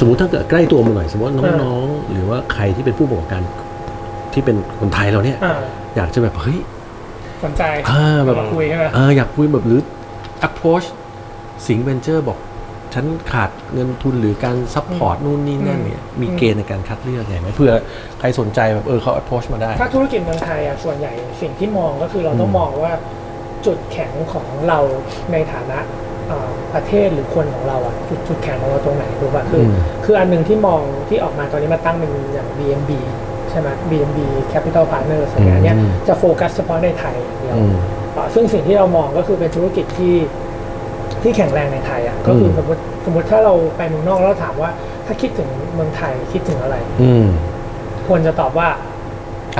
สมมุติถ้าเกิดใกล้ตัวมาหน่อย สมมติว่าน้องๆ หรือว่าใครที่เป็นผู้ประกอบการที่เป็นคนไทยเราเนี่ยอ่าอยากจะแบบเฮ้ยสนใจอ่าแบบมาคุยใช่ไหมเอออยากคุยแบบหรือ approach สิงเวนเจอร์บอกฉันขาดเงินทุนหรือการซัพพอร์ตนู่นนี่นั่นเนี่ยมีเกณฑ์ในการคัดเลือกไงไหมเพื่อใครสนใจแบบเออเขา approach มาได้ ถ้าธุรกิจเมืองไทยอะส่วนใหญ่สิ่งที่มองก็คือเราต้องมองว่าจุดแข็งของเราในฐานะเอ่อ ประเทศหรือคนของเราอะจุดจุดแข็งของเราตรงไหนรู้ป่ะคืออมคืออันหนึ่งที่มองที่ออกมาตอนนี้มาตั้งเป็นอย่าง BNB ใช่ไหม BNB Capital Partners อะไรเงี้ยอืมจะโฟกัสเฉพาะในไทยอย่างเดียวอืมอ่าซึ่งสิ่งที่เรามองก็คือเป็นธุรกิจที่ที่แข็งแรงในไทยอะก็คือมสมมติสมมติถ้าเราไปเมืองนอกแล้วเราถามว่า ถ้าคิดถึงเมืองไทยคิดถึงอะไรอืมควรจะตอบว่า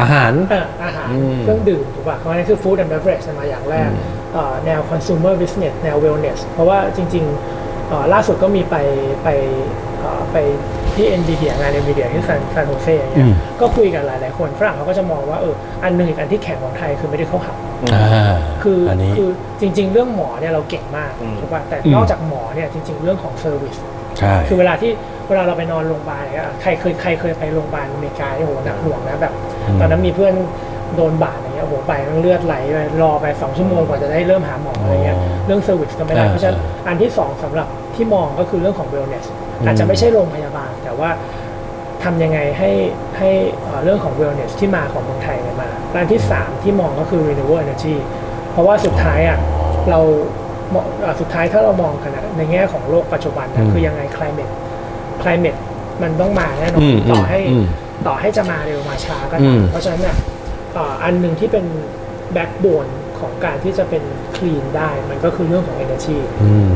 อาหารเอ่ออาหาร อืมเครื่องดื่มถูกป่ะเพราะฉะนั้นคือ food and beverage มาอย่างแรกอืม เอ่อแนว consumer business แนว wellness เพราะว่าจริงๆเอ่อล่าสุดก็มีไปไปเอ่อไปที่ NVIDIA งาน NVIDIA ที่ซานซานโฮเซอย่างเงี้อืยม ก็คุยกันหลายๆคนฝรั่งเขาก็จะมองว่าเอออันหนึ่งอีกอันที่แข็งของไทยคือไม่ได้เข้าหับอ่าคืออนนี้ คือจริง ๆ เรื่องหมอเนี่ยเราเก่งมากอืม ถูกป่ะแต่อืม นอกจากหมอเนี่ยจริง ๆ เรื่องของ service ใช่ คือเวลาที่เวลาเราไปนอนโรงพยาบาลเนี่ยใครเคยใครเคยไปโรงพยาบาลอเมริกาเนี่ยโหหนักหน่วงนะแบบอืม ตอนนั้นมีเพื่อนโดนบาดอย่างเงี้ยโอ้โหไปมันเลือดไหลไปรอไปสองชั่วโมงกว่าจะได้เริ่มหาหมออะไรเงี้ยอ๋อเรื่องเซอร์วิสก็ไม่ได้อ่าเพราะฉะนั้นอันที่สองสำหรับที่มองก็คือเรื่องของ wellness อาจจะไม่ใช่โรงพยาบาล แต่ว่าทำยังไงให้ให้เอ่อเรื่องของ wellness ที่มาของเมืองไทยเนี่ยมาและอันที่สามที่มองก็คือ renewable energy เพราะว่าสุดท้ายอะเรามองอะสุดท้ายถ้าเรามองกันนะในแง่ของโลกปัจจุบันอืนะมคือยังไง climate climate มันต้องมาแน่นออืนมต่อให้อืม ต่อให้จะมาเร็วมาช้าก็อืตามมเพราะฉะนั้นเนี่ยเอ่ออันหนึ่งที่เป็นแบ็กโบนของการที่จะเป็นคลีนได้ มันก็คือเรื่องของ energy อืม